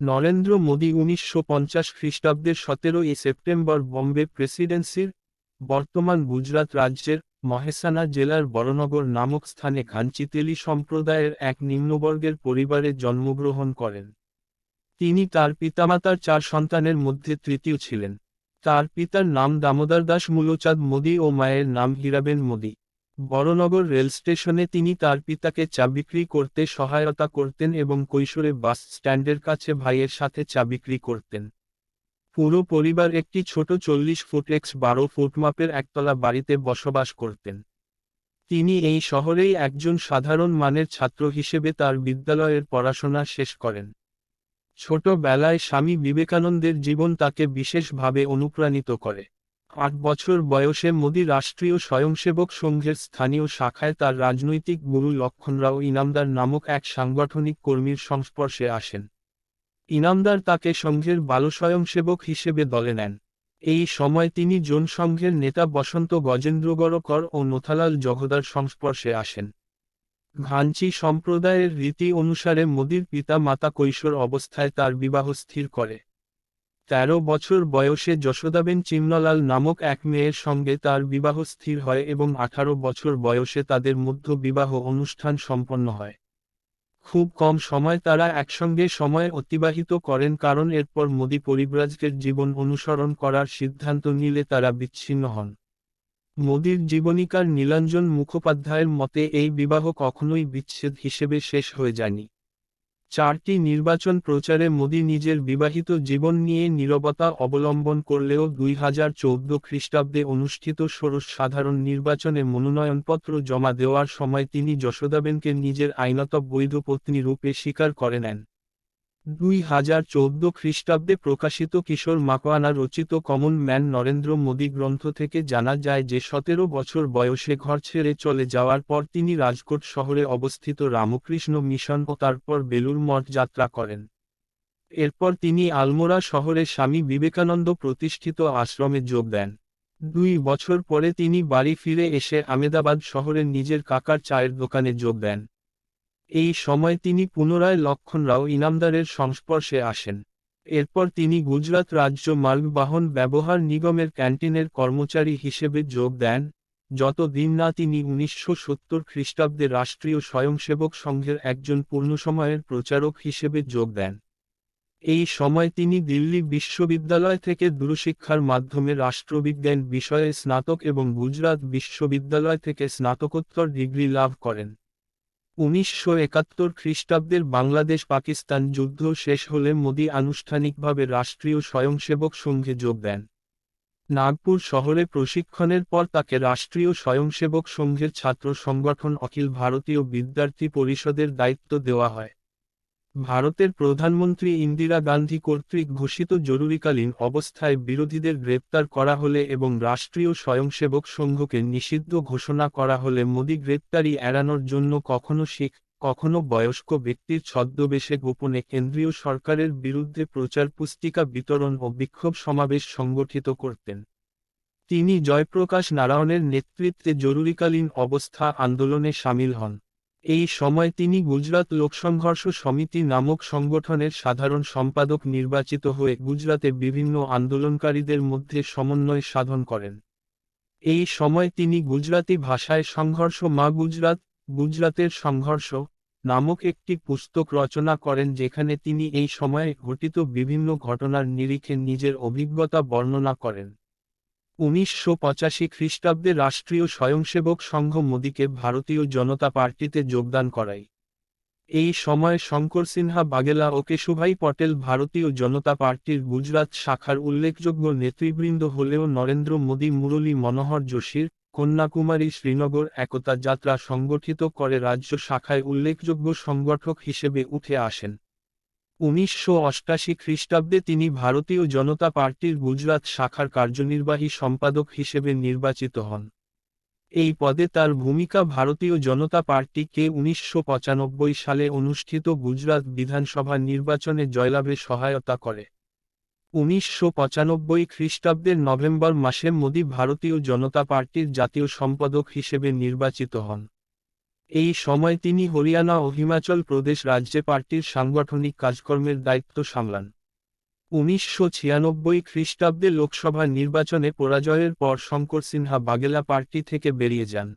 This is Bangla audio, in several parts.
নরেন্দ্র মোদী উনিশশো পঞ্চাশ খ্রিস্টাব্দের সতেরোই সেপ্টেম্বর বম্বে প্রেসিডেন্সির বর্তমান গুজরাট রাজ্যের মহেসানা জেলার বড়নগর নামক স্থানে ঘাঞ্চিতেলি সম্প্রদায়ের এক নিম্নবর্গের পরিবারে জন্মগ্রহণ করেন। তিনি তার পিতামাতার চার সন্তানের মধ্যে তৃতীয় ছিলেন। তার পিতার নাম দামোদর দাস মূলচাঁদ মোদী ও মায়ের নাম হীরাবেন মোদী। বড়নগর রেল স্টেশনে তিনি তার পিতাকে চা বিক্রি করতে সহায়তা করতেন এবং কৈশোরে বাস স্ট্যান্ডের কাছে ভাইয়ের সাথে চা বিক্রি করতেন। পুরো পরিবার একটি ছোট চল্লিশ ফুট এক্স বারো ফুট মাপের একতলা বাড়িতে বসবাস করতেন। তিনি এই শহরেই একজন সাধারণ মানের ছাত্র হিসেবে তার বিদ্যালয়ের পড়াশোনা শেষ করেন। ছোটবেলায় স্বামী বিবেকানন্দের জীবন তাকে বিশেষভাবে অনুপ্রাণিত করে। আট বছর বয়সে মোদী রাষ্ট্রীয় স্বয়ংসেবক সংঘের স্থানীয় শাখায় তার রাজনৈতিক গুরু লক্ষণরাও ইনামদার নামক এক সাংগঠনিক কর্মীর সংস্পর্শে আসেন। ইনামদার তাকে সংঘের বাল স্বয়ংসেবক হিসেবে দলে নেন। এই সময় তিনি জন সংঘের নেতা বসন্ত গজেন্দ্রগড়কর ও নোথালাল জগদার সংস্পর্শে আসেন। ঘাঞ্চি সম্প্রদায়ের রীতি অনুসারে মোদির পিতা মাতা কৈশোর অবস্থায় তার বিবাহ স্থির করে। তেরো বছর বয়সে যশোদাবেন চিমনলাল নামক এক মেয়ের সঙ্গে তার বিবাহ স্থির হয় এবং আঠারো বছর বয়সে তাদের মধ্য বিবাহ অনুষ্ঠান সম্পন্ন হয়। খুব কম সময় তারা একসঙ্গে সময় অতিবাহিত করেন কারণ এরপর মোদী পরিব্রাজকের জীবন অনুসরণ করার সিদ্ধান্ত নিলে তারা বিচ্ছিন্ন হন। মোদীর জীবনীকার নীলাঞ্জন মুখোপাধ্যায়ের মতে এই বিবাহ কখনোই বিচ্ছেদ হিসেবে শেষ হয়ে যায়নি। চারটি নির্বাচন প্রচারে মোদী নিজের বিবাহিত জীবন নিয়ে নিরবতা অবলম্বন করলেও দুই হাজার চৌদ্দ খ্রিস্টাব্দে অনুষ্ঠিত ষোড়শ সাধারণ নির্বাচনে মনোনয়নপত্র জমা দেওয়ার সময় তিনি যশোদাবেনকে নিজের আইনত বৈধ পত্নী রূপে স্বীকার করে নেন। দুই হাজার চৌদ্দ খ্রিস্টাব্দে প্রকাশিত কিশোর মাকোয়ানা রচিত কমন ম্যান নরেন্দ্র মোদী গ্রন্থ থেকে জানা যায় যে সতেরো বছর বয়সে ঘর ছেড়ে চলে যাওয়ার পর তিনি রাজকোট শহরে অবস্থিত রামকৃষ্ণ মিশন ও তারপর বেলুর মঠ যাত্রা করেন। এরপর তিনি আলমোড়া শহরে স্বামী বিবেকানন্দ প্রতিষ্ঠিত আশ্রমে যোগ দেন। দুই বছর পরে তিনি বাড়ি ফিরে এসে আমেদাবাদ শহরে নিজের কাকার চায়ের দোকানে যোগ দেন। এই সময় তিনি পুনরায় লক্ষণরাও ইনামদারের সংস্পর্শে আসেন। এরপর তিনি গুজরাত রাজ্য মালবাহন ব্যবহার নিগমের ক্যান্টিনের কর্মচারী হিসেবে যোগ দেন যতদিন না তিনি উনিশশো সত্তর খ্রিস্টাব্দে রাষ্ট্রীয় স্বয়ংসেবক সংঘের একজন পূর্ণসময়ের প্রচারক হিসেবে যোগ দেন। এই সময় তিনি দিল্লি বিশ্ববিদ্যালয় থেকে দূরশিক্ষার মাধ্যমে রাষ্ট্রবিজ্ঞান বিষয়ে স্নাতক এবং গুজরাত বিশ্ববিদ্যালয় থেকে স্নাতকোত্তর ডিগ্রি লাভ করেন। উনিশশো একাত্তর খ্রিস্টাব্দের বাংলাদেশ পাকিস্তান যুদ্ধ শেষ হলে মোদি আনুষ্ঠানিকভাবে রাষ্ট্রীয় স্বয়ংসেবক সংঘে যোগ দেন। নাগপুর শহরে প্রশিক্ষণের পর তাকে রাষ্ট্রীয় স্বয়ংসেবক সংঘের ছাত্র সংগঠন অখিল ভারতীয় বিদ্যার্থী পরিষদের দায়িত্ব দেওয়া হয়। ভারতের প্রধানমন্ত্রী ইন্দিরা গান্ধী কর্তৃক ঘোষিত জরুরিকালীন অবস্থায় বিরোধীদের গ্রেপ্তার করা হলে এবং রাষ্ট্রীয় স্বয়ংসেবক সংঘকে নিষিদ্ধ ঘোষণা করা হলে মোদি গ্রেপ্তারি এড়ানোর জন্য কখনো শিখ, কখনো বয়স্ক ব্যক্তির ছদ্মবেশে গোপনে কেন্দ্রীয় সরকারের বিরুদ্ধে প্রচার পুস্তিকা বিতরণ ও বিক্ষোভ সমাবেশ সংগঠিত করতেন। তিনি জয়প্রকাশ নারায়ণের নেতৃত্বে জরুরিকালীন অবস্থা আন্দোলনে সামিল হন। এই সময় তিনি গুজরাট লোকসংঘর্ষ সমিতি নামক সংগঠনের সাধারণ সম্পাদক নির্বাচিত হয়ে গুজরাতে বিভিন্ন আন্দোলনকারীদের মধ্যে সমন্বয় সাধন করেন। এই সময় তিনি গুজরাতি ভাষায় সংঘর্ষ মা গুজরাট গুজরাতের সংঘর্ষ নামক একটি পুস্তক রচনা করেন যেখানে তিনি এই সময়ে ঘটিত বিভিন্ন ঘটনার নিরিখে নিজের অভিজ্ঞতা বর্ণনা করেন। উনিশশো পঁচাশি খ্রিস্টাব্দে রাষ্ট্রীয় স্বয়ংসেবক সংঘ মোদীকে ভারতীয় জনতা পার্টিতে যোগদান করায়। এই সময় শঙ্কর সিনহা, বাগেলা ও কেশুভাই পটেল ভারতীয় জনতা পার্টির গুজরাট শাখার উল্লেখযোগ্য নেতৃবৃন্দ হলেও নরেন্দ্র মোদী, মুরলী মনোহর যোশীর, কন্যাকুমারী শ্রীনগর একতা যাত্রা সংগঠিত করে রাজ্য শাখায় উল্লেখযোগ্য সংগঠক হিসেবে উঠে আসেন। উনিশশো অষ্টাশি খ্রিস্টাব্দে তিনি ভারতীয় জনতা পার্টির গুজরাত শাখার কার্যনির্বাহী সম্পাদক হিসেবে নির্বাচিত হন। এই পদে তার ভূমিকা ভারতীয় জনতা পার্টিকে উনিশশো পঁচানব্বই সালে অনুষ্ঠিত গুজরাত বিধানসভা নির্বাচনে জয়লাভে সহায়তা করে। উনিশশো পঁচানব্বই খ্রিস্টাব্দের নভেম্বর মাসে মোদী ভারতীয় জনতা পার্টির জাতীয় সম্পাদক হিসেবে নির্বাচিত হন। এই সময় তিনি হরিয়ানা ও হিমাচল প্রদেশ রাজ্যে পার্টির সাংগঠনিক কাজকর্মের দায়িত্ব সামলান। উনিশশো ছিয়ানব্বই খ্রিস্টাব্দে লোকসভা নির্বাচনে পরাজয়ের পর শঙ্কর সিনহা বাগেলা পার্টি থেকে বেরিয়ে যান।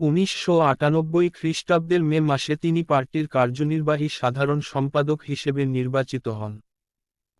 উনিশশো আটানব্বই খ্রিস্টাব্দের মে মাসে তিনি পার্টির কার্যনির্বাহী সাধারণ সম্পাদক হিসেবে নির্বাচিত হন।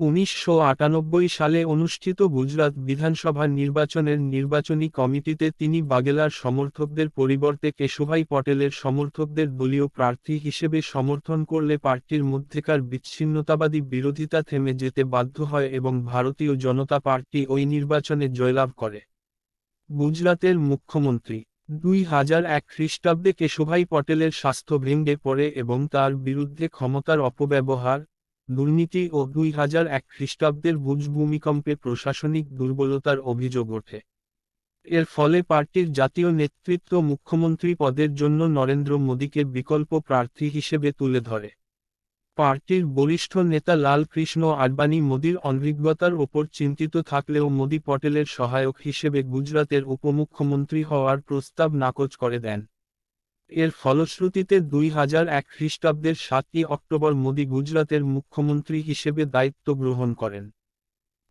উনিশশো আটানব্বই সালে অনুষ্ঠিত গুজরাট বিধানসভা নির্বাচনের নির্বাচনী কমিটিতে তিনি বাগেলার সমর্থকদের পরিবর্তে কেশুভাই পটেলের সমর্থকদের দলীয় প্রার্থী হিসেবে সমর্থন করলে পার্টির মধ্যেকার বিচ্ছিন্নতাবাদী বিরোধিতা থেমে যেতে বাধ্য হয় এবং ভারতীয় জনতা পার্টি ওই নির্বাচনে জয়লাভ করে। গুজরাতের মুখ্যমন্ত্রী দুই হাজার এক খ্রিস্টাব্দে কেশুভাই পটেলের স্বাস্থ্য ভেঙ্গে পড়ে এবং তার বিরুদ্ধে ক্ষমতার অপব্যবহার দুর্নীতি ও দুই হাজার এক খ্রিস্টাব্দের ভুজ ভূমিকম্পে প্রশাসনিক দুর্বলতার অভিযোগ ওঠে। এর ফলে পার্টির জাতীয় নেতৃত্ব মুখ্যমন্ত্রী পদের জন্য নরেন্দ্র মোদীকে বিকল্প প্রার্থী হিসেবে তুলে ধরে। পার্টির বরিষ্ঠ নেতা লাল কৃষ্ণ আডবাণী মোদীর অনভিজ্ঞতার ওপর চিন্তিত থাকলেও মোদী পটেলের সহায়ক হিসেবে গুজরাতের উপমুখ্যমন্ত্রী হওয়ার প্রস্তাব নাকচ করে দেন। এর ফলশ্রুতিতে দুই হাজার এক খ্রিস্টাব্দের সাতই অক্টোবর মোদী গুজরাতের মুখ্যমন্ত্রী হিসেবে দায়িত্ব গ্রহণ করেন।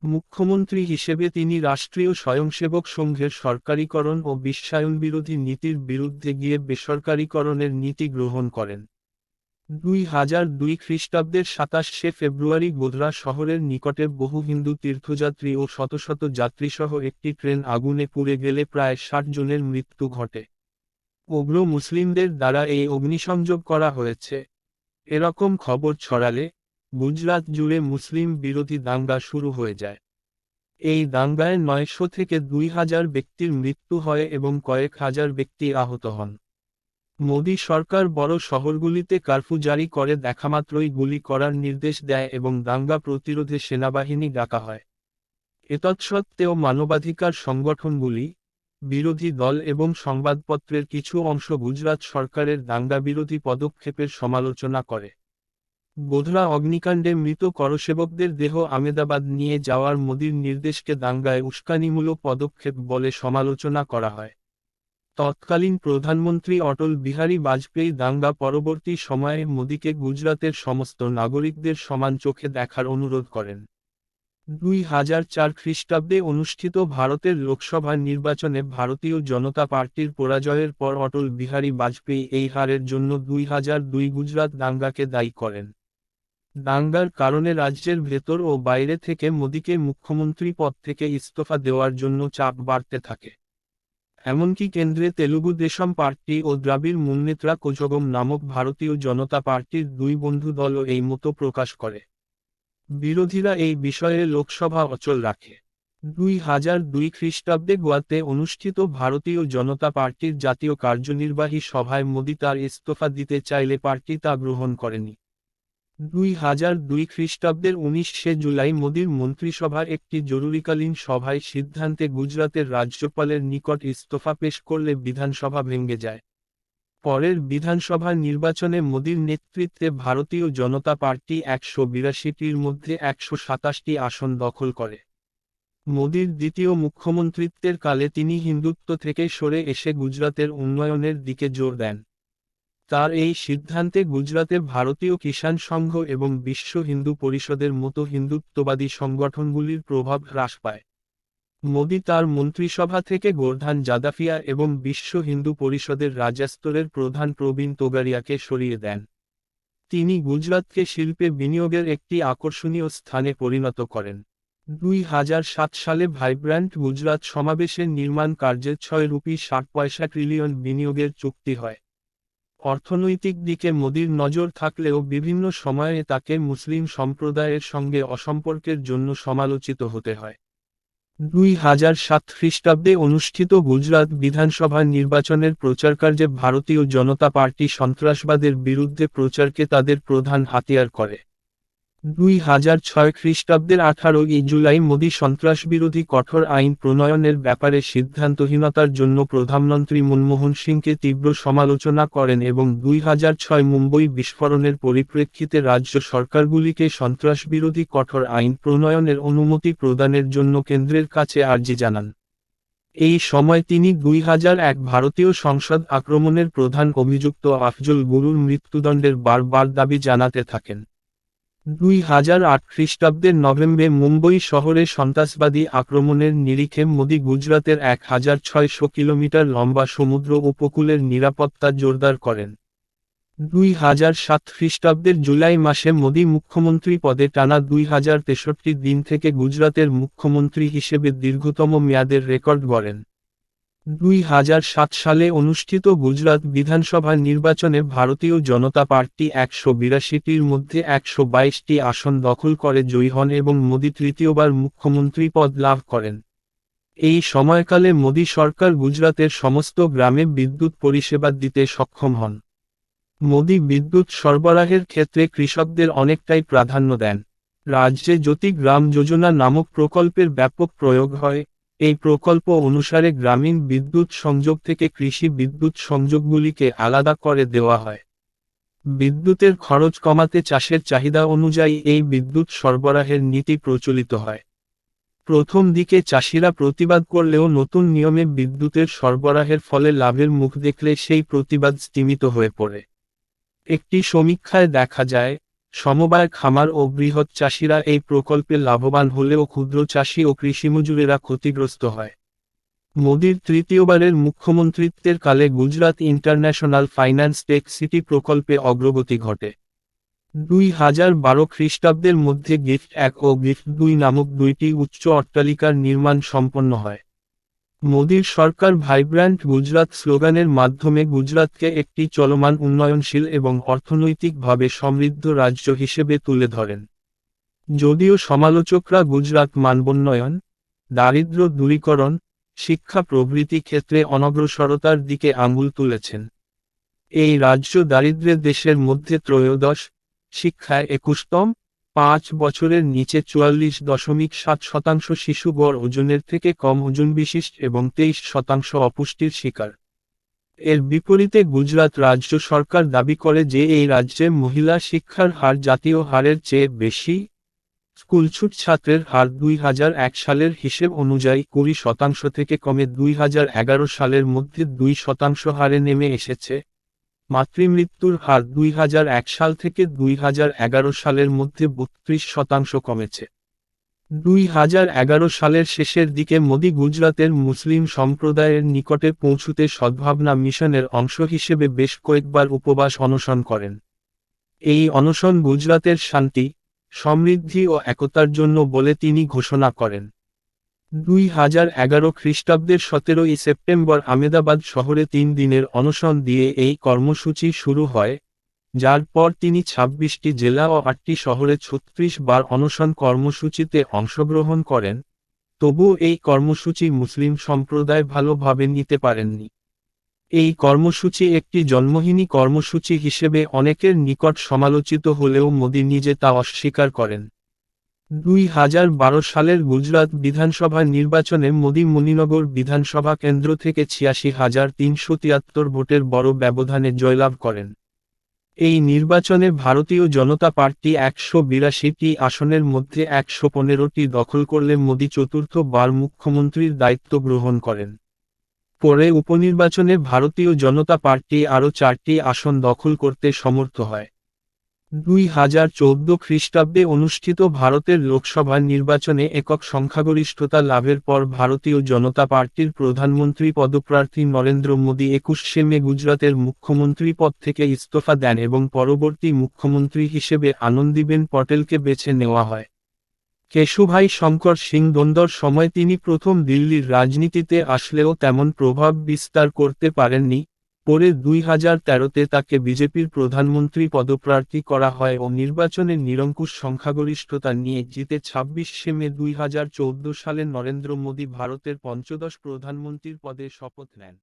মুখ্যমন্ত্রী হিসেবে তিনি রাষ্ট্রীয় স্বয়ংসেবক সংঘের সরকারিকরণ ও বিশ্বায়ন বিরোধী নীতির বিরুদ্ধে গিয়ে বেসরকারিকরণের নীতি গ্রহণ করেন। দুই হাজার দুই খ্রিস্টাব্দের সাতাশে ফেব্রুয়ারি গোধরা শহরের নিকটে বহু হিন্দু তীর্থযাত্রী ও শত শত যাত্রীসহ একটি ট্রেন আগুনে পুড়ে গেলে প্রায় ষাট জনের মৃত্যু ঘটে। উগ্র মুসলিমদের দ্বারা এই অগ্নিসংযোগ করা হয়েছে। এরকম খবর ছড়ালে গুজরাট জুড়ে মুসলিম বিরোধী দাঙ্গা শুরু হয়ে যায়। এই দাঙ্গায় নয়শো থেকে দুই হাজার ব্যক্তির মৃত্যু হয় এবং কয়েক হাজার ব্যক্তি আহত হন। মোদী সরকার বড় শহরগুলিতে কারফু জারি করে দেখামাত্রই গুলি করার নির্দেশ দেয় এবং দাঙ্গা প্রতিরোধে সেনাবাহিনী ডাকা হয়। এতৎসত্ত্বেও মানবাধিকার সংগঠনগুলি বিরোধী দল এবং সংবাদপত্রের কিছু অংশ গুজরাট সরকারের দাঙ্গা বিরোধী পদক্ষেপের সমালোচনা করে। বোধরা অগ্নিকাণ্ডে মৃত করসেবকদের দেহ আমেদাবাদ নিয়ে যাওয়ার মোদীর নির্দেশকে দাঙ্গায় উস্কানিমূলক পদক্ষেপ বলে সমালোচনা করা হয়। তৎকালীন প্রধানমন্ত্রী অটল বিহারী বাজপেয়ী দাঙ্গা পরবর্তী সময়ে মোদীকে গুজরাতের সমস্ত নাগরিকদের সমান চোখে দেখার অনুরোধ করেন। দুই হাজার চার খ্রিস্টাব্দে অনুষ্ঠিত ভারতের লোকসভা নির্বাচনে ভারতীয় জনতা পার্টির পরাজয়ের পর অটল বিহারী বাজপেয়ী এই হারের জন্য দুই হাজার দুই গুজরাট দাঙ্গাকে দায়ী করেন। দাঙ্গার কারণে রাজ্যের ভেতর ও বাইরে থেকে মোদীকে মুখ্যমন্ত্রী পদ থেকে ইস্তফা দেওয়ার জন্য চাপ বাড়তে থাকে। এমনকি কেন্দ্রে তেলুগু দেশম পার্টি ও দ্রাবিড় মুন্নেত্রা কোজগম নামক ভারতীয় জনতা পার্টির দুই বন্ধু দলও এই মতো প্রকাশ করে। বিরোধীরা এই বিষয়ে লোকসভা অচল রাখে। দুই হাজার দুই খ্রিস্টাব্দে গোয়াতে অনুষ্ঠিত ভারতীয় জনতা পার্টির জাতীয় কার্যনির্বাহী সভায় মোদি তার ইস্তফা দিতে চাইলে পার্টি তা গ্রহণ করেনি। দুই হাজার দুই খ্রিস্টাব্দের উনিশে জুলাই মোদীর মন্ত্রিসভার একটি জরুরিকালীন সভায় সিদ্ধান্তে গুজরাতের রাজ্যপালের নিকট ইস্তফা পেশ করলে বিধানসভা ভেঙে যায়। পরের বিধানসভা নির্বাচনে মোদীর নেতৃত্বে ভারতীয় জনতা পার্টি একশো বিরাশিটির মধ্যে একশো সাতাশটি আসন দখল করে। মোদীর দ্বিতীয় মুখ্যমন্ত্রিত্বের কালে তিনি হিন্দুত্ব থেকে সরে এসে গুজরাতের উন্নয়নের দিকে জোর দেন। তার এই সিদ্ধান্তে গুজরাতে ভারতীয় কিষাণ সংঘ এবং বিশ্ব হিন্দু পরিষদের মতো হিন্দুত্ববাদী সংগঠনগুলির প্রভাব হ্রাস পায়। মোদী তার মন্ত্রিসভা থেকে গোর্ধান জাদাফিয়া এবং বিশ্ব হিন্দু পরিষদের রাজাস্তরের প্রধান প্রবীণ তোগারিয়াকে সরিয়ে দেন। তিনি গুজরাতকে শিল্পে বিনিয়োগের একটি আকর্ষণীয় স্থানে পরিণত করেন। দুই হাজার সাত সালে ভাইব্র্যান্ট গুজরাট সমাবেশের নির্মাণ কার্যে ছয় রুপি ষাট পয়সা ট্রিলিয়ন বিনিয়োগের চুক্তি হয়। অর্থনৈতিক দিকে মোদির নজর থাকলেও বিভিন্ন সময়ে তাকে মুসলিম সম্প্রদায়ের সঙ্গে অসম্পর্কের জন্য সমালোচিত হতে হয়। দুই হাজার সাত খ্রিস্টাব্দে অনুষ্ঠিত গুজরাট বিধানসভা নির্বাচনের প্রচারকার্যে ভারতীয় জনতা পার্টি সন্ত্রাসবাদের বিরুদ্ধে প্রচারকে তাদের প্রধান হাতিয়ার করে। দুই হাজার ছয় খ্রিস্টাব্দের আঠারোই জুলাই মোদী সন্ত্রাসবিরোধী কঠোর আইন প্রণয়নের ব্যাপারে সিদ্ধান্তহীনতার জন্য প্রধানমন্ত্রী মনমোহন সিংকে তীব্র সমালোচনা করেন এবং দুই হাজার ছয় মুম্বই বিস্ফোরণের পরিপ্রেক্ষিতে রাজ্য সরকারগুলিকে সন্ত্রাসবিরোধী কঠোর আইন প্রণয়নের অনুমতি প্রদানের জন্য কেন্দ্রের কাছে আর্জি জানান। এই সময় তিনি দুই হাজার এক ভারতীয় সংসদ আক্রমণের প্রধান অভিযুক্ত আফজল গুরুর মৃত্যুদণ্ডের বারবার দাবি জানাতে থাকেন। দুই হাজার আট খ্রিস্টাব্দের নভেম্বরে মুম্বই শহরে সন্ত্রাসবাদী আক্রমণের নিরিখে মোদি গুজরাতের এক হাজার ছয়শো কিলোমিটার লম্বা সমুদ্র উপকূলের নিরাপত্তা জোরদার করেন। দুই হাজার সাত খ্রিস্টাব্দের জুলাই মাসে মোদি মুখ্যমন্ত্রী পদে টানা দুই হাজার তেষট্টি দিন থেকে গুজরাতের মুখ্যমন্ত্রী হিসেবে দীর্ঘতম মেয়াদের রেকর্ড গড়েন। দুই হাজার সাত সালে অনুষ্ঠিত গুজরাট বিধানসভা নির্বাচনে ভারতীয় জনতা পার্টি একশো বিরাশিটির মধ্যে একশো বাইশটি আসন দখল করে জয়ী হন এবং মোদি তৃতীয়বার মুখ্যমন্ত্রী পদ লাভ করেন। এই সময়কালে মোদি সরকার গুজরাতের সমস্ত গ্রামে বিদ্যুৎ পরিষেবা দিতে সক্ষম হন। মোদি বিদ্যুৎ সরবরাহের ক্ষেত্রে কৃষকদের অনেকটাই প্রাধান্য দেন। রাজ্যে জ্যোতি গ্রাম যোজনা নামক প্রকল্পের ব্যাপক প্রয়োগ হয়। এই প্রকল্প অনুসারে গ্রামীণ বিদ্যুৎ সংযোগ থেকে কৃষি বিদ্যুৎ সংযোগগুলিকে আলাদা করে দেওয়া হয়। বিদ্যুতের খরচ কমাতে চাষের চাহিদা অনুযায়ী এই বিদ্যুৎ সরবরাহের নীতি প্রচলিত হয়। প্রথম দিকে চাষিরা প্রতিবাদ করলেও নতুন নিয়মে বিদ্যুতের সরবরাহের ফলে লাভের মুখ দেখলে সেই প্রতিবাদ স্তীমিত হয়ে পড়ে। একটি সমীক্ষায় দেখা যায় সমবায় খামার ও বৃহৎ চাষিরা এই প্রকল্পে লাভবান হলেও ক্ষুদ্র চাষি ও কৃষিমজুরেরা ক্ষতিগ্রস্ত হয়। মোদির তৃতীয়বারের মুখ্যমন্ত্রিত্বের কালে Gujarat international finance tech city প্রকল্পে অগ্রগতি ঘটে। দুই হাজার বারো খ্রিস্টাব্দের মধ্যে গিফট এক ও গিফট দুই নামক দুইটি উচ্চ অট্টালিকার নির্মাণ সম্পন্ন হয়। মোদীর সরকার ভাইব্র্যান্ট গুজরাত স্লোগানের মাধ্যমে গুজরাটকে একটি চলমান উন্নয়নশীল এবং অর্থনৈতিকভাবে সমৃদ্ধ রাজ্য হিসেবে তুলে ধরেন। যদিও সমালোচকরা গুজরাত মানবোন্নয়ন, দারিদ্র দূরীকরণ, শিক্ষা প্রভৃতি ক্ষেত্রে অনগ্রসরতার দিকে আঙুল তুলেছেন। এই রাজ্য দারিদ্র্যের দেশের মধ্যে ত্রয়োদশ, শিক্ষায় একুশতম পাঁচ বছরের নিচে চুয়াল্লিশ দশমিক সাত শতাংশ শিশু গড় ওজনের থেকে কম ওজন বিশিষ্ট এবং তেইশ শতাংশ অপুষ্টির শিকার। এর বিপরীতে গুজরাট রাজ্য সরকার দাবি করে যে এই রাজ্যে মহিলা শিক্ষার হার জাতীয় হারের চেয়ে বেশি। স্কুলছুট ছাত্রের হার দুই হাজার এক সালের হিসেব অনুযায়ী কুড়ি শতাংশ থেকে কমে দুই হাজার এগারো সালের মধ্যে দুই শতাংশ হারে নেমে এসেছে। মাতৃমৃত্যুর হার দুই হাজার এক সাল থেকে দুই হাজার এগারো সালের মধ্যে বত্রিশ শতাংশ কমেছে। দুই হাজার এগারো সালের শেষের দিকে মোদি গুজরাতের মুসলিম সম্প্রদায়ের নিকটে পৌঁছুতে সদ্ভাবনা মিশনের অংশ হিসেবে বেশ কয়েকবার উপবাস অনশন করেন। এই অনশন গুজরাতের শান্তি, সমৃদ্ধি ও একতার জন্য বলে তিনি ঘোষণা করেন। দুই হাজার এগারো খ্রিস্টাব্দের সতেরোই সেপ্টেম্বর আমেদাবাদ শহরে তিন দিনের অনশন দিয়ে এই কর্মসূচি শুরু হয়, যার পর তিনি ছাব্বিশটি জেলা ও আটটি শহরে ছত্রিশ বার অনশন কর্মসূচিতে অংশগ্রহণ করেন, তবুও এই কর্মসূচি মুসলিম সম্প্রদায় ভালোভাবে নিতে পারেননি। এই কর্মসূচি একটি জন্মহীনী কর্মসূচি হিসেবে অনেকের নিকট সমালোচিত হলেও মোদী নিজে তা অস্বীকার করেন। দুই হাজার বারো সালের গুজরাট বিধানসভা নির্বাচনে মোদী মণিনগর বিধানসভা কেন্দ্র থেকে ছিয়াশি হাজার তিনশো তিয়াত্তর ভোটের বড় ব্যবধানে জয়লাভ করেন। এই নির্বাচনে ভারতীয় জনতা পার্টি একশো বিরাশিটি আসনের মধ্যে একশো পনেরোটি দখল করলে মোদী চতুর্থ বার মুখ্যমন্ত্রীর দায়িত্ব গ্রহণ করেন। পরে উপনির্বাচনে ভারতীয় জনতা পার্টি আরও চারটি আসন দখল করতে সমর্থ হয়। দুই হাজার চৌদ্দ খ্রিস্টাব্দে অনুষ্ঠিত ভারতের লোকসভা নির্বাচনে একক সংখ্যাগরিষ্ঠতা লাভের পর ভারতীয় জনতা পার্টির প্রধানমন্ত্রী পদপ্রার্থী নরেন্দ্র মোদী একুশে মে গুজরাতের মুখ্যমন্ত্রী পদ থেকে ইস্তফা দেন এবং পরবর্তী মুখ্যমন্ত্রী হিসেবে আনন্দীবেন পটেলকে বেছে নেওয়া হয়। কেশুভাই শঙ্কর সিং দ্বন্দ্বর সময় তিনি প্রথম দিল্লির রাজনীতিতে আসলেও তেমন প্রভাব বিস্তার করতে পারেননি। পরে দুই হাজার তেরোতে তাকে বিজেপির প্রধানমন্ত্রী পদপ্রার্থী করা হয় ও নির্বাচনে নিরঙ্কুশ সংখ্যাগরিষ্ঠতা নিয়ে জিতে ছাব্বিশে মে দুই হাজার চৌদ্দ সালে নরেন্দ্র মোদী ভারতের পঞ্চদশ প্রধানমন্ত্রীর পদে শপথ নেন।